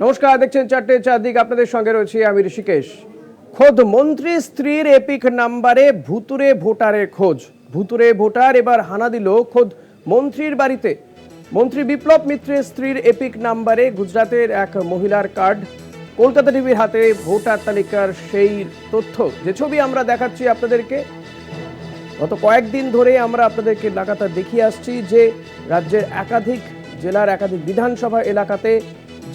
নমস্কার, দেখছেন চারটে চারদিক আপনাদের সঙ্গে রয়েছে আমি ঋষিকেশ। খোদ মন্ত্রী স্ত্রীর এপিক নাম্বারে ভুতুরে ভোটারের খোঁজ। ভুতুরে ভোটার এবার হানা দিল খোদ মন্ত্রীর বাড়িতে। মন্ত্রী বিপ্লব মিত্রের স্ত্রীর এপিক নাম্বারে গুজরাতের এক মহিলার কার্ড। কলকাতা টিভির হাতে ভোটার তালিকার সেই তথ্য। যে ছবি আমরা দেখাচ্ছি আপনাদেরকে, গত কয়েকদিন ধরে আমরা আপনাদেরকে লাগাতার দেখিয়ে আসছি যে রাজ্যের একাধিক জেলার একাধিক বিধানসভা এলাকাতে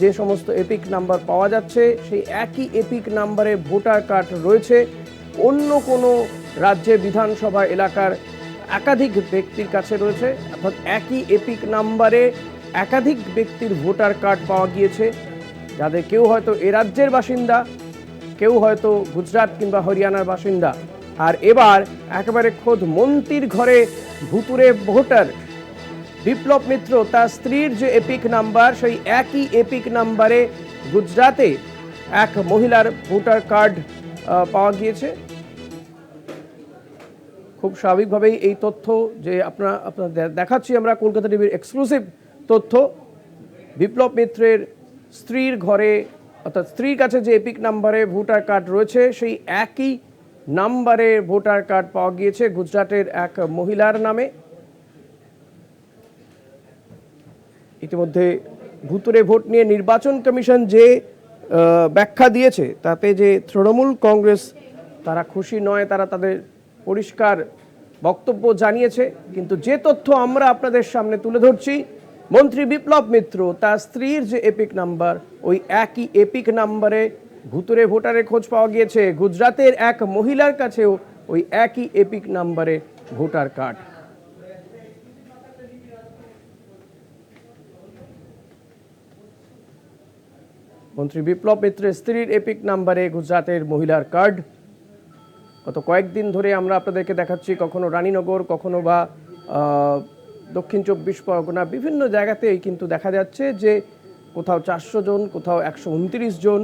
যে সমস্ত এপিক নাম্বার পাওয়া যাচ্ছে, সেই একই এপিক নাম্বারে ভোটার কার্ড রয়েছে। অন্য কোনো রাজ্যে বিধানসভা এলাকার একাধিক ব্যক্তির কাছে রয়েছে, অর্থাৎ একই এপিক নাম্বারে একাধিক ব্যক্তির ভোটার কার্ড পাওয়া গিয়েছে। যাদের কেউ হয়তো এ রাজ্যের বাসিন্দা, কেউ হয়তো গুজরাট কিংবা হরিয়ানার বাসিন্দা। আর এবার একেবারে খোদ মন্ত্রীর ঘরে ভুতুরে ভোটার বিপ্লব মিত্র, তার স্ত্রীর যে এপিক নাম্বার সেই একই এপিক নাম্বারে গুজরাটে এক মহিলার ভোটার কার্ড পাওয়া গিয়েছে। খুব স্বাভাবিকভাবেই এই তথ্য যে আপনারা আপনার দেখাচ্ছি আমরা কলকাতা টিভির এক্সক্লুসিভ তথ্য। বিপ্লব মিত্রের স্ত্রীর ঘরে, অর্থাৎ স্ত্রীর কাছে যে এপিক নাম্বারে ভোটার কার্ড রয়েছে, সেই একই নাম্বারে ভোটার কার্ড পাওয়া গিয়েছে গুজরাটের এক মহিলার নামে। ইতিমধ্যে ভুতুরে ভোট নিয়ে নির্বাচন কমিশন যে ব্যাখ্যা দিয়েছে, তাতে যে তৃণমূল কংগ্রেস তারা খুশি নয়, তারা তাদের পরিষ্কার বক্তব্য জানিয়েছে, কিন্তু যে তথ্য আমরা আপনাদের সামনে তুলে ধরছি, মন্ত্রী বিপ্লব মিত্র, তার স্ত্রীর যে এপিক নাম্বার, ওই একই এপিক নাম্বারে ভুতুরে ভোটারের খোঁজ পাওয়া গিয়েছে। গুজরাতের এক মহিলার কাছেও ওই একই এপিক নাম্বারে ভোটার কার্ড। মন্ত্রী বিপ্লব মিত্রের স্ত্রীর এপিক নাম্বারে গুজরাতের মহিলার কার্ড। গত কয়েকদিন ধরে আমরা আপনাদেরকে দেখাচ্ছি কখনো রানীনগর, কখনো বা দক্ষিণ চব্বিশ পরগনা বিভিন্ন জায়গাতেই কিন্তু দেখা যাচ্ছে যে কোথাও চারশো জন, কোথাও একশো উনত্রিশ জন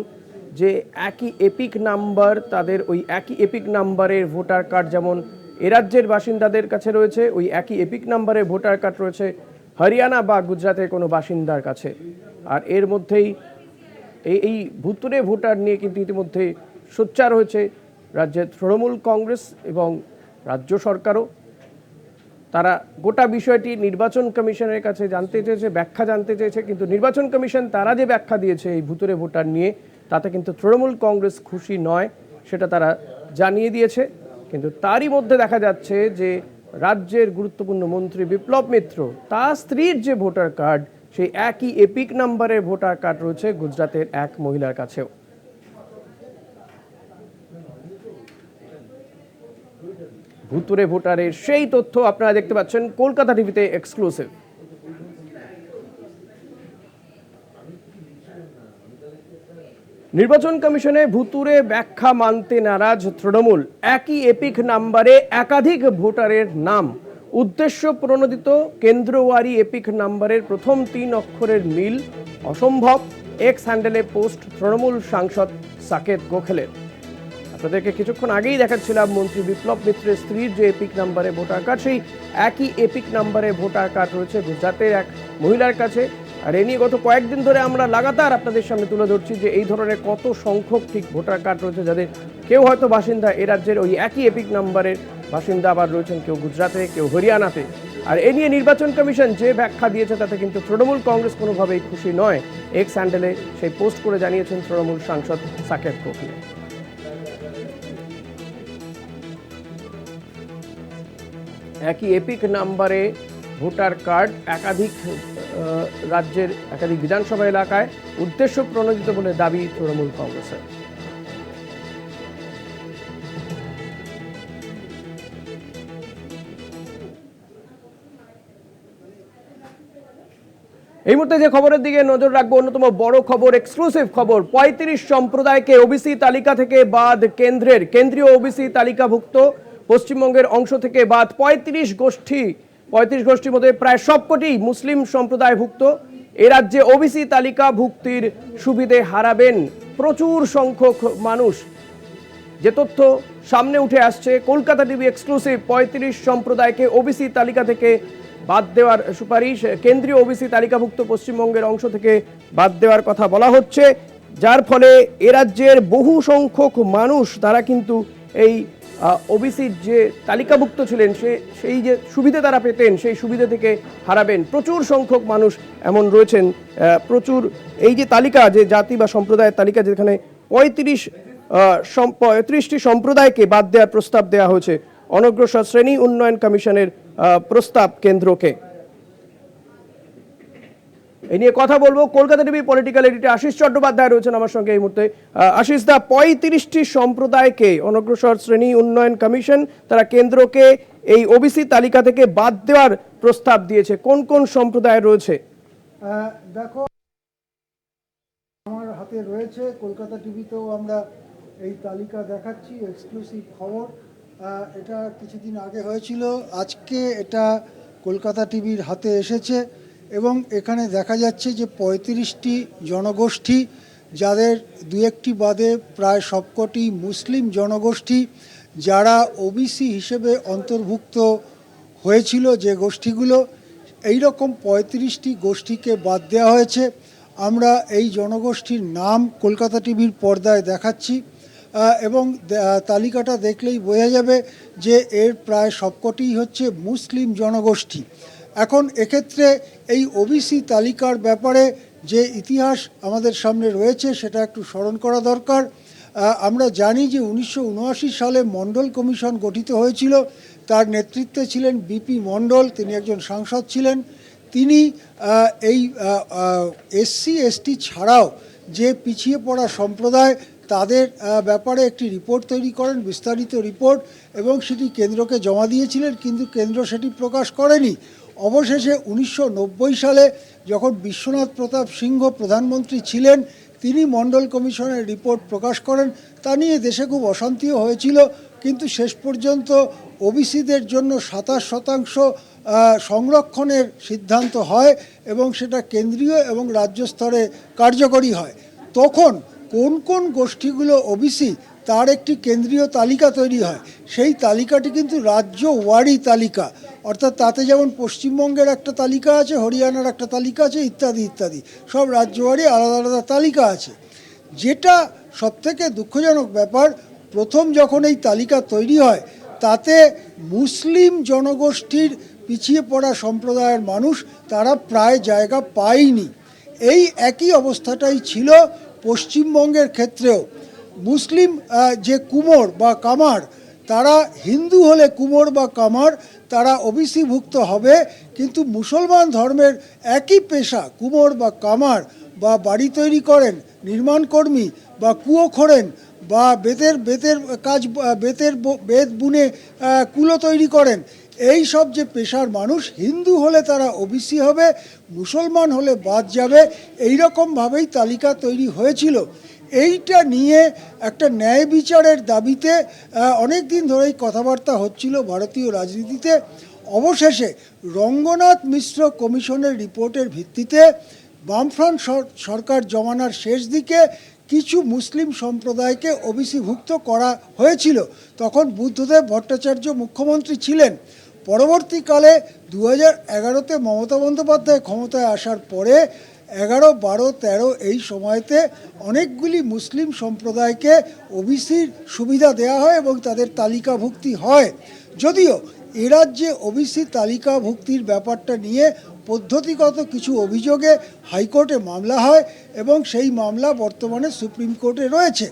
যে একই এপিক নাম্বার, তাদের ওই একই এপিক নাম্বারের ভোটার কার্ড যেমন এ রাজ্যের বাসিন্দাদের কাছে রয়েছে, ওই একই এপিক নাম্বারের ভোটার কার্ড রয়েছে হরিয়ানা বা গুজরাটের কোনো বাসিন্দার কাছে। আর এর মধ্যেই এই এই ভুতুরে ভোটার নিয়ে কিন্তু ইতিমধ্যে সোচ্চার হয়েছে রাজ্যের তৃণমূল কংগ্রেস এবং রাজ্য সরকারও। তারা গোটা বিষয়টি নির্বাচন কমিশনের কাছে জানতে চেয়েছে, ব্যাখ্যা জানতে চেয়েছে, কিন্তু নির্বাচন কমিশন তারা যে ব্যাখ্যা দিয়েছে এই ভুতুরে ভোটার নিয়ে, তাতে কিন্তু তৃণমূল কংগ্রেস খুশি নয় সেটা তারা জানিয়ে দিয়েছে। কিন্তু তারই মধ্যে দেখা যাচ্ছে যে রাজ্যের গুরুত্বপূর্ণ মন্ত্রী বিপ্লব মিত্র, তার স্ত্রীর যে ভোটার কার্ড সেই একই এপিক নাম্বারের ভোটার কার্ড রয়েছে গুজরাটের এক মহিলার কাছেও। ভুতুরে ভোটারের সেই তথ্য আপনারা দেখতে পাচ্ছেন কলকাতা টিভিতে এক্সক্লুসিভ। নির্বাচন কমিশনে ভুতুরে ব্যাখ্যা মানতে নারাজ তৃণমূল। একই এপিক নাম্বারে একাধিক ভোটারের নাম। উদ্দেশ্য প্রণোদিত কেন্দ্রওয়ারি এপিক নাম্বারের প্রথম তিন অক্ষরের মিল অসম্ভব। এক্স হ্যান্ডেলে পোস্ট তৃণমূল সাংসদ সাকেত গোখেলের। আপনাদেরকে কিছুক্ষণ আগেই দেখাচ্ছিলাম মন্ত্রী বিপ্লব মিত্রের স্ত্রীর যে এপিক নাম্বারে ভোটার কার্ড, সেই একই এপিক নাম্বারে ভোটার কার্ড রয়েছে গুজরাটের এক মহিলার কাছে। আর এ নিয়ে গত কয়েকদিন ধরে আমরা লাগাতার আপনাদের সামনে তুলে ধরছি যে এই ধরনের কত সংখ্যক ঠিক ভোটার কার্ড রয়েছে যাদের কেউ হয়তো বাসিন্দা এ রাজ্যের ওই একই এপিক নাম্বারের বাসিন্দা আবার রয়েছেন কেউ গুজরাটে, কেউ হরিয়ানাতে। আর এ নিয়ে নির্বাচন কমিশন যে ব্যাখ্যা দিয়েছে তাতে কিন্তু তৃণমূল কংগ্রেস কোনোভাবেই খুশি নয়। এক্স হ্যান্ডেলে সেই পোস্ট করে জানিয়েছেন তৃণমূল সাংসদ সাকেত গোখলে একই এপিক নাম্বারে ভোটার কার্ড একাধিক রাজ্যের একাধিক বিধানসভা এলাকায় উদ্দেশ্য প্রণোদিত বলে দাবি তৃণমূল কংগ্রেসের। এই মুহূর্তে যে খবরের দিকে নজর রাখব, অন্যতম বড় খবর এক্সক্লুসিভ খবর, পঁয়ত্রিশ সম্প্রদায়কে ওবিসি তালিকা থেকে বাদ কেন্দ্রের, কেন্দ্রীয় ওবিসি তালিকাভুক্ত, পশ্চিমবঙ্গের অংশ থেকে বাদ পঁয়ত্রিশ গোষ্ঠী, পঁয়ত্রিশ গোষ্ঠীর মধ্যে প্রায় সবকটি মুসলিম সম্প্রদায়ভুক্ত। এ রাজ্যে ওবিসি তালিকাভুক্তির সুবিধে হারাবেন প্রচুর সংখ্যক মানুষ। যে তথ্য সামনে উঠে আসছে, কলকাতা টিভি এক্সক্লুসিভ পঁয়ত্রিশ সম্প্রদায়কে ওবিসি তালিকা থেকে বাদ দেওয়ার সুপারিশ। কেন্দ্রীয় ওবিসি তালিকাভুক্ত পশ্চিমবঙ্গের অংশ থেকে বাদ দেওয়ার কথা বলা হচ্ছে। যার ফলে এ রাজ্যের বহু সংখ্যক মানুষ, তারা কিন্তু এই ওবিসির যে তালিকাভুক্ত ছিলেন, সে, সেই যে সুবিধে তারা পেতেন, সেই সুবিধে থেকে হারাবেন। প্রচুর সংখ্যক মানুষ এমন রয়েছেন প্রচুর এই যে তালিকা, যে জাতি বা সম্প্রদায়ের তালিকা, যেখানে পঁয়ত্রিশ পঁয়ত্রিশটি সম্প্রদায়কে বাদ দেওয়ার প্রস্তাব দেওয়া হয়েছে। অনগ্রসর শ্রেণি উন্নয়ন কমিশনের প্রস্তাব কেন্দ্রকে। এই নিয়ে কথা বলব Kolkata TV political editor Ashis Chattopadhyay রয়েছেন আমার সঙ্গে এই মুহূর্তে। আশিস দা, পঁয়ত্রিশটি সম্প্রদায়কে অনগ্রসর শ্রেণি উন্নয়ন কমিশন, তারা কেন্দ্রকে এই ওবিসি তালিকা থেকে বাদ দেওয়ার প্রস্তাব দিয়েছে। কোন কোন সম্প্রদায় রয়েছে? দেখো, আমার হাতে রয়েছে, কলকাতা টিভিতেও আমরা এই তালিকা দেখাচ্ছি এক্সক্লুসিভ খবর। এটা কিছুদিন আগে হয়েছিল। আজকে এটা কলকাতা টিভির হাতে এসেছে এবং এখানে দেখা যাচ্ছে যে পঁয়ত্রিশটি জনগোষ্ঠী, যাদের দু একটি বাদে প্রায় সবকটি মুসলিম জনগোষ্ঠী, যারা ওবিসি হিসেবে অন্তর্ভুক্ত হয়েছিল যে গোষ্ঠীগুলো। এই রকম পঁয়ত্রিশটি গোষ্ঠীকে বাদ দেওয়া হয়েছে। আমরা এই জনগোষ্ঠীর নাম কলকাতা টিভির পর্দায় দেখাচ্ছি। এবং তালিকাটা দেখলেই বোঝা যাবে যে এর প্রায় সবকটিই হচ্ছে মুসলিম জনগোষ্ঠী। এখন এক্ষেত্রে এই ওবিসি তালিকার ব্যাপারে যে ইতিহাস আমাদের সামনে রয়েছে সেটা একটু স্মরণ করা দরকার। আমরা জানি যে উনিশশো উনআশি সালে মণ্ডল কমিশন গঠিত হয়েছিল। তার নেতৃত্বে ছিলেন বিপি মণ্ডল, তিনি একজন সাংসদ ছিলেন। তিনি এই এসসি এসটি ছাড়াও যে পিছিয়ে পড়া সম্প্রদায় তাদের ব্যাপারে একটি রিপোর্ট তৈরি করেন, বিস্তারিত রিপোর্ট, এবং সেটি কেন্দ্রকে জমা দিয়েছিলেন, কিন্তু কেন্দ্র সেটি প্রকাশ করেনি। অবশেষে উনিশশো নব্বই সালে যখন বিশ্বনাথ প্রতাপ সিংহ প্রধানমন্ত্রী ছিলেন, তিনি মণ্ডল কমিশনের রিপোর্ট প্রকাশ করেন। তা নিয়ে দেশে খুব অশান্তিও হয়েছিল, কিন্তু শেষ পর্যন্ত ওবিসিদের জন্য সাতাশ শতাংশ সংরক্ষণের সিদ্ধান্ত হয় এবং সেটা কেন্দ্রীয় এবং রাজ্য স্তরে কার্যকরী হয়। তখন কোন কোন গোষ্ঠীগুলো ওবিসি তার একটি কেন্দ্রীয় তালিকা তৈরি হয়, সেই তালিকাটি কিন্তু রাজ্য ওয়ারি তালিকা। অর্থাৎ তাতে যেমন পশ্চিমবঙ্গের একটা তালিকা আছে, হরিয়ানার একটা তালিকা আছে, ইত্যাদি ইত্যাদি। সব রাজ্যওয়ারি আলাদা আলাদা তালিকা আছে। যেটা সবথেকে দুঃখজনক ব্যাপার, প্রথম যখন এই তালিকা তৈরি হয়, তাতে মুসলিম জনগোষ্ঠীর পিছিয়ে পড়া সম্প্রদায়ের মানুষ তারা প্রায় জায়গা পায়নি। এই একই অবস্থাটাই ছিল পশ্চিমবঙ্গের ক্ষেত্রেও। মুসলিম যে কুমোর বা কামার, তারা হিন্দু হলে কুমোর বা কামার, তারা ওবিসিভুক্ত হবে, কিন্তু মুসলমান ধর্মের একই পেশা, কুমোর বা কামার, বা বাড়ি তৈরি করেন, নির্মাণ কর্মী, বা কুয়ো খোড়েন, বা বেতের বেতের কাজ বেতের বেত বুনে কুলো তৈরি করেন এই সব যে পেশার মানুষ, হিন্দু হলে তারা ওবিসি হবে, মুসলমান হলে বাদ যাবে এই রকমভাবেই তালিকা তৈরি হয়েছিল। এইটা নিয়ে একটা ন্যায় বিচারের দাবিতে অনেক দিন ধরেই কথাবার্তা হচ্ছিল ভারতীয় রাজনীতিতে। অবশেষে রঙ্গনাথ মিশ্র কমিশনের রিপোর্টের ভিত্তিতে বামফ্রন্ট সর- সরকার জমানার শেষ দিকে কিছু মুসলিম সম্প্রদায়কে ওবিসিভুক্ত করা হয়েছিল। তখন বুদ্ধদেব ভট্টাচার্য মুখ্যমন্ত্রী ছিলেন। পরবর্তীকালে দু হাজার এগারোতে মমতা বন্দ্যোপাধ্যায় ক্ষমতায় আসার পরে এগারো বারো তেরো এই সময়তে অনেকগুলি মুসলিম সম্প্রদায়কে ওবিসির সুবিধা দেওয়া হয় এবং তাদের তালিকাভুক্তি হয়। যদিও এ রাজ্যে ওবিসি তালিকাভুক্তির ব্যাপারটা নিয়ে পদ্ধতিগত কিছু অভিযোগে হাইকোর্টে মামলা হয় এবং সেই মামলা বর্তমানে সুপ্রিম কোর্টে রয়েছে।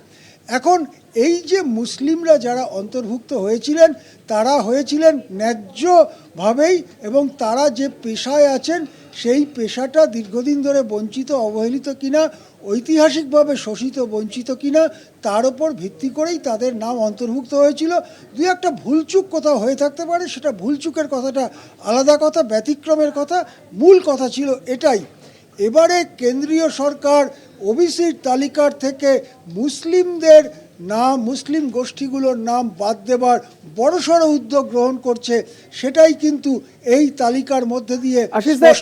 এখন এই যে মুসলিমরা যারা অন্তর্ভুক্ত হয়েছিলেন, তারা হয়েছিলেন ন্যায্যভাবেই এবং তারা যে পেশায় আছেন, সেই পেশাটা দীর্ঘদিন ধরে বঞ্চিত, অবহেলিত কিনা, ঐতিহাসিকভাবে শোষিত, বঞ্চিত কিনা, তার ওপর ভিত্তি করেই তাদের নাম অন্তর্ভুক্ত হয়েছিল। দুই একটা ভুলচুক কোথাও হয়ে থাকতে পারে, সেটা ভুলচুকের কথাটা আলাদা কথা, ব্যতিক্রমের কথা, মূল কথা ছিল এটাই। এবারে কেন্দ্রীয় সরকার ওবিসির তালিকার থেকে মুসলিমদের নাম মুসলিম গোষ্ঠীগুলোর নাম বাদ দেবার বড়সড় উদ্যোগ গ্রহণ করছে সেটাই কিন্তু এই তালিকার মধ্যে দিয়ে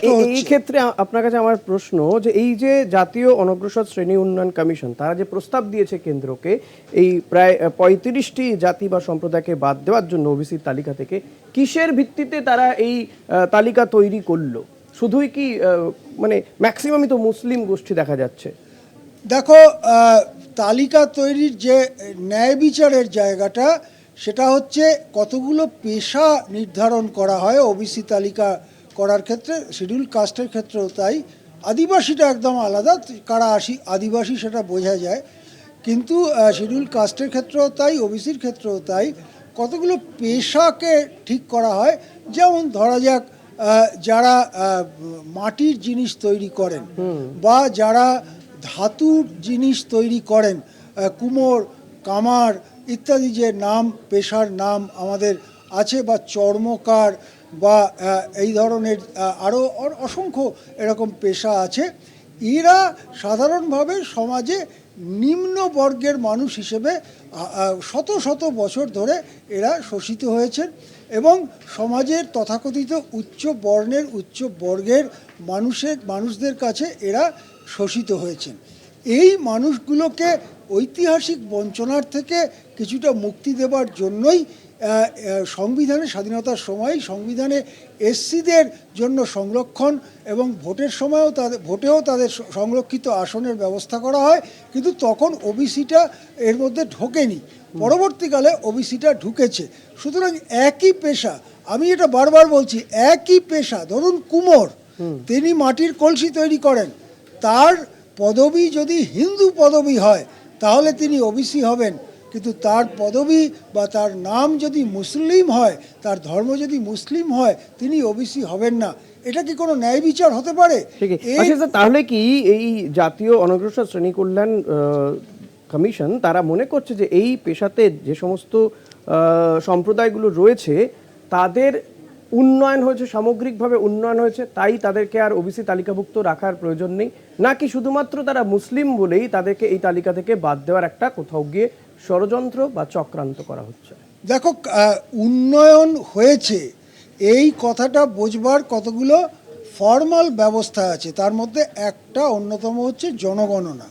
এই- এই ক্ষেত্রে আপনার কাছে আমার প্রশ্ন যে এই যে জাতীয় অনগ্রসর শ্রেণি উন্নয়ন কমিশন তারা যে প্রস্তাব দিয়েছে কেন্দ্রকে এই প্রায় পঁয়ত্রিশটি জাতি বা সম্প্রদায়কে বাদ দেওয়ার জন্য ওবিসির তালিকা থেকে কিসের ভিত্তিতে তারা এই তালিকা তৈরি করল? শুধুই কি মানে ম্যাক্সিমামই তো মুসলিম গোষ্ঠী দেখা যাচ্ছে। দেখো তালিকা তৈরির যে ন্যায় বিচারের জায়গাটা, সেটা হচ্ছে কতগুলো পেশা নির্ধারণ করা হয় ওবিসি তালিকা করার ক্ষেত্রে শিডিউল কাস্টের ক্ষেত্রেও তাই। আদিবাসীটা একদম আলাদা, কারা আসি, আদিবাসী সেটা বোঝা যায়। কিন্তু শিডিউল কাস্টের ক্ষেত্রেও তাই ওবিসির ক্ষেত্রেও তাই। কতগুলো পেশাকে ঠিক করা হয়? যেমন ধরা যাক যারা মাটির জিনিস তৈরি করেন বা যারা ধাতুর জিনিস তৈরি করেন কুমোর কামার ইত্যাদি যে নাম পেশার নাম আমাদের আছে বা চর্মকার বা এই ধরনের আরও অসংখ্য এরকম পেশা আছে এরা সাধারণভাবে সমাজে নিম্ন বর্গের মানুষ হিসেবে শত শত বছর ধরে এরা শোষিত হয়েছেন। এবং সমাজের তথাকথিত উচ্চ বর্ণের, উচ্চ বর্গের মানুষের, মানুষদের কাছে এরা শোষিত হয়েছেন। এই মানুষগুলোকে ঐতিহাসিক বঞ্চনার থেকে কিছুটা মুক্তি দেবার জন্যই সংবিধানে, স্বাধীনতার সময় সংবিধানে এসসিদের জন্য সংরক্ষণ এবং ভোটের সময়ও তাদের, ভোটেও তাদের সংরক্ষিত আসনের ব্যবস্থা করা হয়। কিন্তু তখন ওবিসিটা এর মধ্যে ঢোকেনি। পরবর্তীকালে ওবিসিটা ঢুকেছে। সুতরাং একই পেশা আমি এটা বারবার বলছি একই পেশা ধরুন কুমোর তিনি মাটির কলসি তৈরি করেন। তার পদবি যদি হিন্দু পদবি হয় তাহলে তিনি ওবিসি হবেন। কিন্তু তার পদবি বা তার নাম যদি মুসলিম হয় তার ধর্ম যদি মুসলিম হয় তিনি ওবিসি হবেন না। এটা কি কোনো ন্যায় বিচার হতে পারে? দা, তাহলে কি এই জাতীয় অনগ্রসর শ্রেণি কল্যাণ কমিশন তারা মনে করছে যে এই পেশাতে যে সমস্ত সম্প্রদায়গুলো রয়েছে, তাদের উন্নয়ন হয়েছে, সামগ্রিকভাবে উন্নয়ন হয়েছে, তাই তাদেরকে আর ওবিসি তালিকাভুক্ত রাখার প্রয়োজন নেই। নাকি শুধুমাত্র তারা মুসলিম বলেই তাদেরকে এই তালিকা থেকে বাদ দেওয়ার একটা কোথাও গিয়ে ষড়যন্ত্র বা চক্রান্ত করা হচ্ছে? দেখো উন্নয়ন হয়েছে, এই কথাটা বোঝবার কতগুলো ফর্মাল ব্যবস্থা আছে, তার মধ্যে একটা অন্যতম হচ্ছে জনগণনা।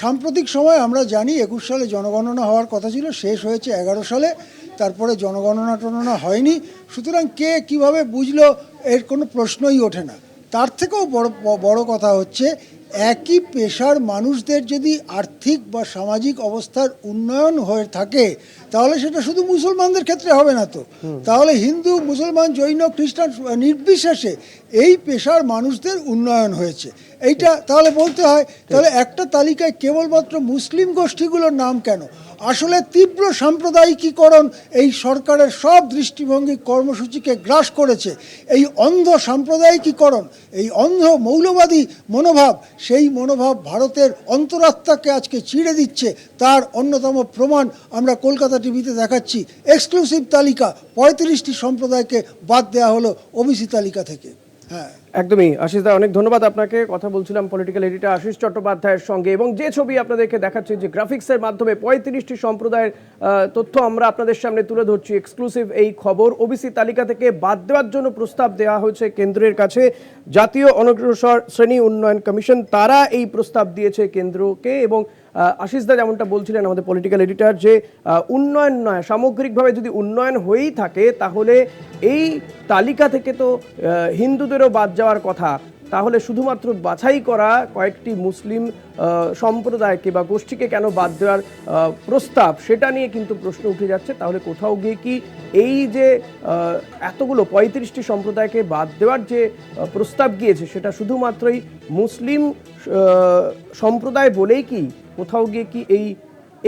সাম্প্রতিক সময় আমরা জানি একুশ সালে জনগণনা হওয়ার কথা ছিল, শেষ হয়েছে এগারো সালে, তারপরে জনগণনা টননা হয়নি। সুতরাং কে কীভাবে বুঝলো, এর কোনো প্রশ্নই ওঠে না। তার থেকেও বড় বড় কথা হচ্ছে, একই পেশার মানুষদের যদি আর্থিক বা সামাজিক অবস্থার উন্নয়ন হয়ে থাকে তাহলে সেটা শুধু মুসলমানদের ক্ষেত্রে হবে না তো। তাহলে হিন্দু মুসলমান জৈন খ্রিস্টান নির্বিশেষে এই পেশার মানুষদের উন্নয়ন হয়েছে। এইটা তাহলে বলতে হয় তাহলে একটা তালিকায় কেবলমাত্র মুসলিম গোষ্ঠীগুলোর নাম কেন? আসলে তীব্র সাম্প্রদায়িকীকরণ এই সরকারের সব দৃষ্টিভঙ্গি কর্মসূচিকে গ্রাস করেছে। এই অন্ধ সাম্প্রদায়িকীকরণ এই অন্ধ মৌলবাদী মনোভাব সেই মনোভাব ভারতের অন্তরাত্মাকে আজকে চিড়ে দিচ্ছে। তার অন্যতম প্রমাণ আমরা কলকাতা টিভিতে দেখাচ্ছি এক্সক্লুসিভ তালিকা। পঁয়ত্রিশটি সম্প্রদায়কে বাদ দেওয়া হলো ওবিসি তালিকা থেকে। হ্যাঁ। একদমই। আশিস দা, অনেক ধন্যবাদ আপনাকে। কথা বলছিলাম পলিটিক্যাল এডিটর আশিস চট্টোপাধ্যায়ের সঙ্গে এবং যে ছবি আপনাদেরকে দেখাচ্ছি যে গ্রাফিক্সের মাধ্যমে পঁয়ত্রিশটি সম্প্রদায়ের তথ্য আমরা আপনাদের সামনে তুলে ধরছি। এক্সক্লুসিভ এই খবর ওবিসি তালিকা থেকে বাদ দেওয়ার জন্য প্রস্তাব দেওয়া হয়েছে কেন্দ্রের কাছে। জাতীয় অনগ্রসর শ্রেণি উন্নয়ন কমিশন, তারা এই প্রস্তাব দিয়েছে কেন্দ্রকে এবং আহ, আশিস দা যেমনটা বলছিলেন আমাদের পলিটিক্যাল এডিটার যে উন্নয়ন নয় সামগ্রিকভাবে যদি উন্নয়ন হয়েই থাকে তাহলে এই তালিকা থেকে তো হিন্দুদেরও বাদ যাওয়ার কথা। তাহলে শুধুমাত্র বাছাই করা কয়েকটি মুসলিম সম্প্রদায়কে বা গোষ্ঠীকে কেন বাদ দেওয়ার প্রস্তাব সেটা নিয়ে কিন্তু প্রশ্ন উঠে যাচ্ছে। তাহলে কোথাও গিয়ে কি এই যে এতগুলো পঁয়ত্রিশটি সম্প্রদায়কে বাদ দেওয়ার যে প্রস্তাব গিয়েছে সেটা শুধুমাত্রই মুসলিম সম্প্রদায় বলেই কি কোথাও গিয়ে কি এই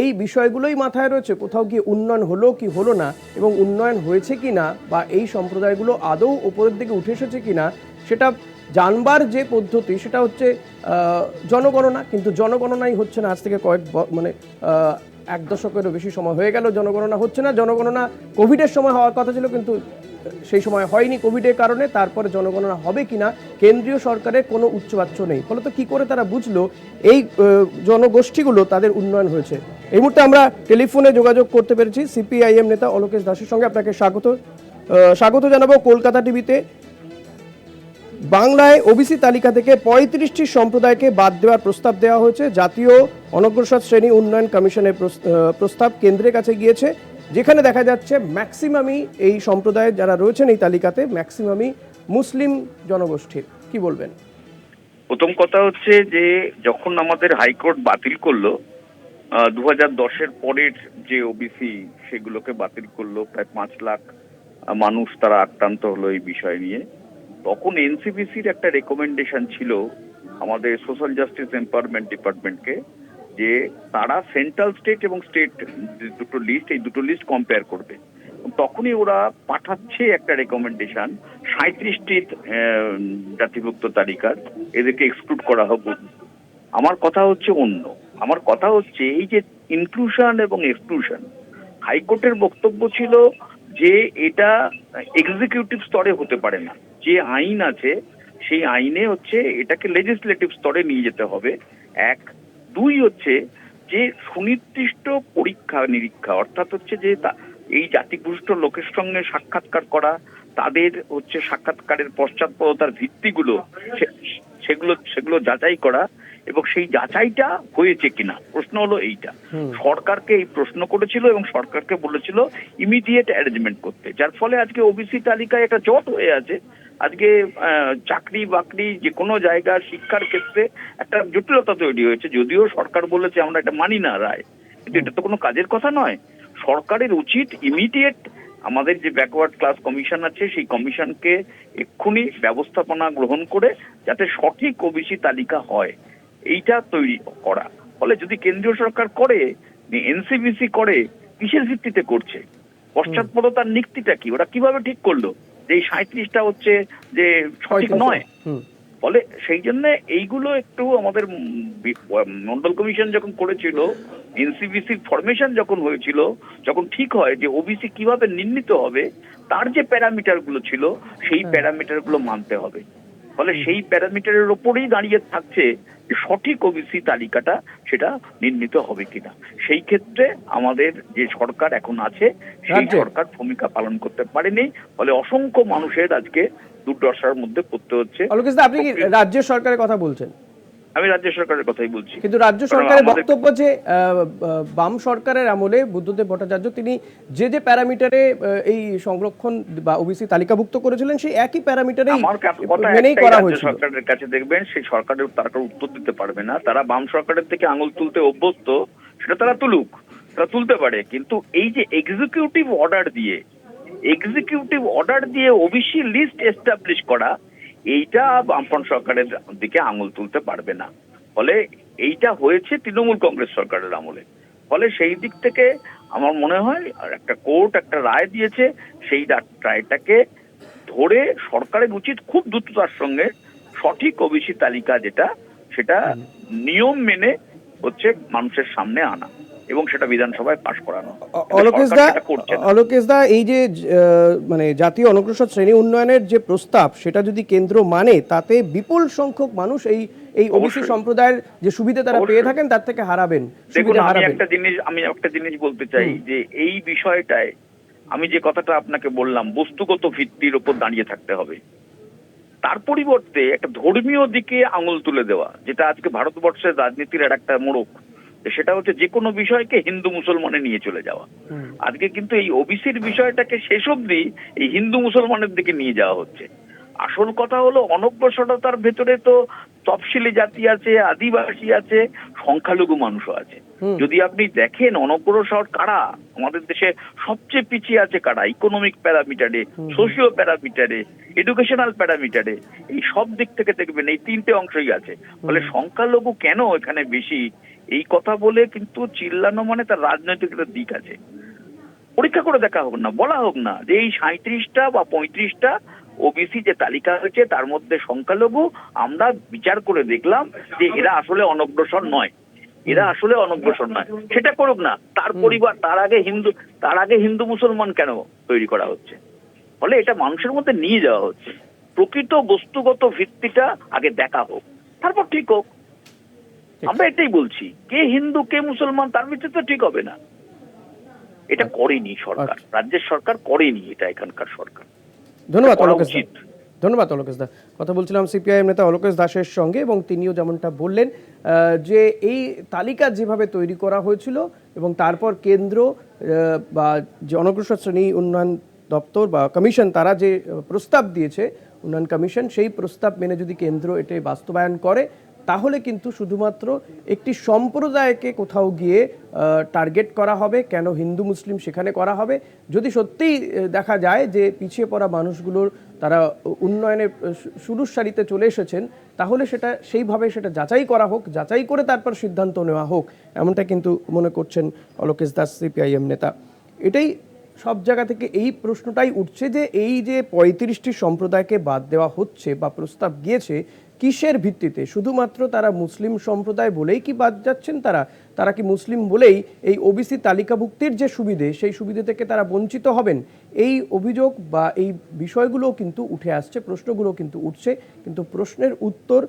এই বিষয়গুলোই মাথায় রয়েছে? কোথাও গিয়ে উন্নয়ন হলো কি হলো না? এবং উন্নয়ন হয়েছে কি না? বা এই সম্প্রদায়গুলো আদৌ ওপরের দিকে উঠে এসেছে কি না? সেটা জানবার যে পদ্ধতি, সেটা হচ্ছে জনগণনা। কিন্তু জনগণনাই হচ্ছে না। আজ থেকে কয়েক মানে এক দশকেরও বেশি সময় হয়ে গেল। জনগণনা হচ্ছে না। জনগণনা কোভিডের সময় হওয়ার কথা ছিল, কিন্তু সেই সময় হয়নি কোভিডের কারণে, তারপরে জনগণনা হবে কিনা, কেন্দ্রীয় সরকারের কোনো উচ্চবাচ্য নেই। ফলত কি করে তারা বুঝলো, এই জনগোষ্ঠীগুলো তাদের উন্নয়ন হয়েছে। এই মুহূর্তে আমরা টেলিফোনে যোগাযোগ করতে পেরেছি সিপিআইএম নেতা অলোকেশ দাসের সঙ্গে। আপনাকে স্বাগত স্বাগত জানাব কলকাতা টিভিতে। বাংলায় ওবিসি তালিকা থেকে পঁয়ত্রিশটি সম্প্রদায়কে বাদ দেওয়ার প্রস্তাব দেওয়া হয়েছে। জাতীয় অনগ্রসর শ্রেণি উন্নয়ন কমিশনের প্রস- প্রস্তাব কেন্দ্রের কাছে গিয়েছে। যেখানে দেখা যাচ্ছে ম্যাক্সিমামই এই সম্প্রদায়ের যারা রয়েছেন এই তালিকাতে ম্যাক্সিমামই মুসলিম জনগোষ্ঠীর। কি বলবেন? প্রথম কথা হচ্ছে যে যখন আমাদের হাইকোর্ট বাতিল করল দু হাজার দশের পরের যে ওবিসি সেগুলোকে বাতিল করল, প্রায় পাঁচ লাখ মানুষ তারা আক্রান্ত হলো এই বিষয় নিয়ে। তখন এনসিবিসির একটা রেকমেন্ডেশন ছিল আমাদের সোশ্যাল জাস্টিস এম্পাওয়ারমেন্ট ডিপার্টমেন্টকে যে তারা সেন্ট্রাল স্টেট এবং স্টেট দুটো লিস্ট এই দুটো লিস্ট কম্পেয়ার করবে। তখনই ওরা পাঠাচ্ছে একটা রেকমেন্ডেশন সাঁত্রিশটি জাতিভুক্ত তালিকার, এদেরকে এক্সক্লুড করা হোক। আমার কথা হচ্ছে অন্য। আমার কথা হচ্ছে এই যে ইনক্লুশন এবং এক্সক্লুশন হাইকোর্টের বক্তব্য ছিল যে এটা এক্সিকিউটিভ স্তরে হতে পারে না। যে আইন আছে, সেই আইনে হচ্ছে এটাকে লেজিসলেটিভ স্তরে নিয়ে যেতে হবে। এক দুই হচ্ছে যে সুনির্দিষ্ট পরীক্ষা নিরীক্ষা অর্থাৎ হচ্ছে যে এই জাতিগোষ্ঠ লোকের সঙ্গে সাক্ষাৎকার করা তাদের হচ্ছে সাক্ষাৎকারের পশ্চাৎপদতার ভিত্তিগুলো সেগুলো সেগুলো যাচাই করা এবং সেই যাচাইটা হয়েছে কিনা? প্রশ্ন হলো এইটা। সরকারকে এই প্রশ্ন করেছিল এবং সরকারকে বলেছিল ইমিডিয়েট অ্যারেঞ্জমেন্ট করতে। যার ফলে আজকে ওবিসি তালিকায় একটা জট হয়ে আছে। আজকে চাকরি বাকরি যে কোনো জায়গা শিক্ষার ক্ষেত্রে একটা জটিলতা তৈরি হয়েছে। যদিও সরকার বলেছে আমরা এটা মানি না রায় কিন্তু এটা তো কোনো কাজের কথা নয়। সরকারের উচিত ইমিডিয়েট আমাদের যে ব্যাকওয়ার্ড ক্লাস কমিশন আছে সেই কমিশনকে এক্ষুনি ব্যবস্থাপনা গ্রহণ করে যাতে সঠিক ওবিসি তালিকা হয় এইটা তৈরি করা। ফলে যদি কেন্দ্রীয় সরকার করে এনসিবিসি করে কিসের ভিত্তিতে করছে পশ্চাৎপদতার নিক্তিটা কি? ওরা কীভাবে ঠিক করল? যে সাঁত্রিশটা হচ্ছে যে সঠিক নয় বলে ফলে সেই জন্য এইগুলো একটু আমাদের মন্ডল কমিশন যখন করেছিল এনসিবিসির ফরমেশন যখন হয়েছিল যখন ঠিক হয় যে ওবিসি কীভাবে নির্ণীত হবে তার যে প্যারামিটারগুলো ছিল সেই প্যারামিটারগুলো মানতে হবে। ফলে সেই প্যারামিটারের ওপরেই দাঁড়িয়ে থাকছে সঠিক ওবিসি তালিকাটা সেটা নির্মিত হবে কিনা। সেই ক্ষেত্রে আমাদের যে সরকার এখন আছে সেই সরকার ভূমিকা পালন করতে পারেনি ফলে অসংখ্য মানুষের আজকে দুর্দশার মধ্যে পড়তে হচ্ছে। আপনি কি রাজ্য সরকারের কথা বলছেন? আমি রাজ্য সরকারের কথাই বলছি। কিন্তু রাজ্য সরকারের বক্তব্য যে বাম সরকারের আমলে বুদ্ধদেব ভট্টাচার্য তিনি যে যে প্যারামিটারে এই সংরক্ষণ বা ওবিসি তালিকাভুক্ত করেছিলেন সেই একই প্যারামিটারেই আমার কথা মেনেই করা হয়েছিল। সরকারের কাছে দেখবেন সেই সরকারের তারা উত্তর দিতে পারবে না। তারা বাম সরকারের থেকে আঙুল তুলতে অভ্যস্ত সেটা তারা তুলুক তারা তুলতে পারে। কিন্তু এই যে এক্সিকিউটিভ অর্ডার দিয়ে এক্সিকিউটিভ অর্ডার দিয়ে ওবিসি লিস্ট এস্টাবলিশ করা এইটা বামফ্রন্ট সরকারের দিকে আঙুল তুলতে পারবে না। ফলে এইটা হয়েছে তৃণমূল কংগ্রেস সরকারের আমলে। ফলে সেই দিক থেকে আমার মনে হয় আর একটা কোর্ট একটা রায় দিয়েছে সেই রায়টাকে ধরে সরকারের উচিত খুব দ্রুততার সঙ্গে সঠিক ওবিসি তালিকা যেটা সেটা নিয়ম মেনে হচ্ছে মানুষের সামনে আনা। এবং সেটা বিধানসভায় পাশ করানো অলোকেশ দা এই যে মানে জাতীয় অনগ্রসর শ্রেণি উন্নয়নের যে প্রস্তাব সেটা যদি কেন্দ্র মানে তাতে বিপুল সংখ্যক মানুষ এই এই ওবিসি অবশ্যই। সম্প্রদায়ের যে সুবিধা তারা পেয়ে থাকেন তার থেকে হারাবেন দেখুন আমি একটা জিনিস আমি একটা জিনিস বলতে চাই যে এই বিষয়টায় আমি যে কথাটা আপনাকে বললাম বস্তুগত ভিত্তির উপর দাঁড়িয়ে থাকতে হবে। তার পরিবর্তে একটা ধর্মীয় দিকে আঙুল তুলে দেওয়া যেটা আজকে ভারতবর্ষের রাজনীতির আর একটা মোড়ক সেটা হচ্ছে যে কোনো বিষয়কে হিন্দু মুসলমানে নিয়ে চলে যাওয়া। আজকে কিন্তু এই ওবিসির বিষয়টাকে শেষ অবধি এই হিন্দু মুসলমানের দিকে নিয়ে যাওয়া হচ্ছে। আসল কথা হলো অনগ্রসরতার ভেতরে তো তফসিলি জাতি আছে আদিবাসী আছে সংখ্যালঘু মানুষও আছে। যদি আপনি দেখেন অনগ্রসর কারা আমাদের দেশে সবচেয়ে পিছিয়ে আছে কারা ইকোনমিক প্যারামিটারে সোশিও প্যারামিটারে এডুকেশনাল প্যারামিটারে এই সব দিক থেকে দেখবেন এই তিনটে অংশই আছে। ফলে সংখ্যালঘু কেন এখানে বেশি এই কথা বলে কিন্তু চিল্লানো মানে তার রাজনৈতিক একটা দিক আছে। পরীক্ষা করে দেখা হোক না বলা হোক না যে এই সাঁত্রিশটা বা পঁয়ত্রিশটা ওবিসি যে তালিকা হয়েছে তার মধ্যে সংখ্যালঘু আমরা বিচার করে দেখলাম যে এরা আসলে অনগ্রসর নয়। এরা আসলে অনগ্রসর নয়। সেটা করুক না তার পরিবার তার আগে হিন্দু তার আগে হিন্দু মুসলমান কেন তৈরি করা হচ্ছে? ফলে এটা মানুষের মধ্যে নিয়ে যাওয়া হচ্ছে। প্রকৃত বস্তুগত ভিত্তিটা আগে দেখা হোক তারপর ঠিক হোক। আমরা এটাই বলছি কে হিন্দু কে মুসলমান তার ভিত্তিতে ঠিক হবে না। এটা করেনি সরকার আচ্ছা। রাজ্যের সরকার করেনি এটা এখানকার সরকার। ধন্যবাদ অলোকেশ। ধন্যবাদ অলোকেশ দা। কথা বলছিলাম সিপিআইএম নেতা অলোকেশ দাসের সঙ্গে এবং তিনিও যেমনটা বললেন যে এই তালিকা যেভাবে তৈরি করা হয়েছিল এবং তারপর কেন্দ্র বা যে অনগ্রসর শ্রেণি উন্নয়ন দপ্তর বা কমিশন তারা যে প্রস্তাব দিয়েছে উন্নয়ন কমিশন সেই প্রস্তাব মেনে যদি কেন্দ্র এটাই বাস্তবায়ন করে তাহলে কিন্তু শুধুমাত্র একটি সম্প্রদায়কে কোথাও গিয়ে টার্গেট করা হবে কেন হিন্দু মুসলিম সেখানে করা হবে? যদি সত্যিই দেখা যায় যে পিছিয়ে পড়া মানুষগুলোর তারা উন্নয়নের আহ, শুরুর সারিতে চলে এসেছেন তাহলে সেটা সেইভাবে সেটা যাচাই করা হোক যাচাই করে তারপর সিদ্ধান্ত নেওয়া হোক এমনটা কিন্তু মনে করছেন অলোকেশ দাস সিপিআইএম নেতা। এটাই সব জায়গা থেকে এই প্রশ্নটাই উঠছে যে এই যে পঁয়ত্রিশটি সম্প্রদায়কে বাদ দেওয়া হচ্ছে বা প্রস্তাব গিয়েছে কিসের ভিত্তিতে? শুধুমাত্র তারা মুসলিম সম্প্রদায় বলেই কি বাদ যাচ্ছেন তারা? তারা কি মুসলিম বলেই এই ওবিসি তালিকাভুক্তির যে সুবিধে, সেই সুবিধে থেকে তারা বঞ্চিত হবেন? এই অভিযোগ বা এই বিষয়গুলো কিন্তু উঠে আসছে, প্রশ্নগুলো কিন্তু উঠছে, কিন্তু প্রশ্নের উত্তর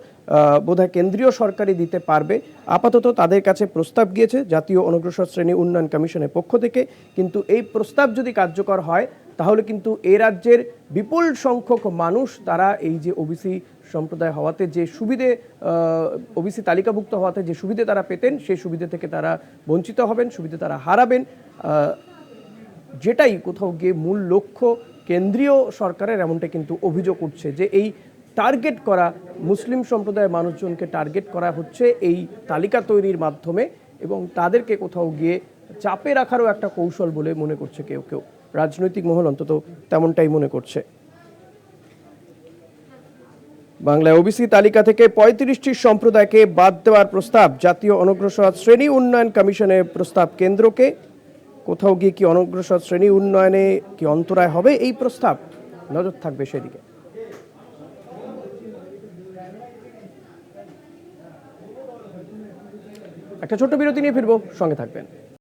বোধহয় কেন্দ্রীয় সরকারই দিতে পারবে। আপাতত তাদের কাছে প্রস্তাব গিয়েছে জাতীয় অনগ্রসর শ্রেণি উন্নয়ন কমিশনের পক্ষ থেকে, কিন্তু এই প্রস্তাব যদি কার্যকর হয়, তাহলে কিন্তু এ রাজ্যের বিপুল সংখ্যক মানুষ, তারা এই যে ওবিসি সম্প্রদায় হওয়াতে যে সুবিধে ওবিসি তালিকাভুক্ত হওয়াতে যে সুবিধে তারা পেতেন, সেই সুবিধে থেকে তারা বঞ্চিত হবেন, সুবিধে তারা হারাবেন। যেটাই কোথাও গিয়ে মূল লক্ষ্য কেন্দ্রীয় সরকারের, এমনটা কিন্তু অভিযোগ উঠছে যে এই টার্গেট করা মুসলিম সম্প্রদায়ের মানুষজনকে টার্গেট করা হচ্ছে এই তালিকা তৈরির মাধ্যমে এবং তাদেরকে কোথাও গিয়ে চাপে রাখারও একটা কৌশল বলে মনে করছে কেউ কেউ। রাজনৈতিক মহল অন্তত তেমনটাই মনে করছে। বাংলায় ওবিসি তালিকা থেকে পঁয়ত্রিশটি সম্প্রদায়কে বাদ দেওয়ার প্রস্তাব, জাতীয় অনগ্রসর শ্রেণি উন্নয়ন কমিশনের প্রস্তাব কেন্দ্রকে। কোথাও গিয়ে কি অনগ্রসর শ্রেণি উন্নয়নে কি অন্তরায় হবে এই প্রস্তাব? নজর থাকবে সেদিকে। একটা ছোট্ট বিরতি নিয়ে ফিরবো, সঙ্গে থাকবেন।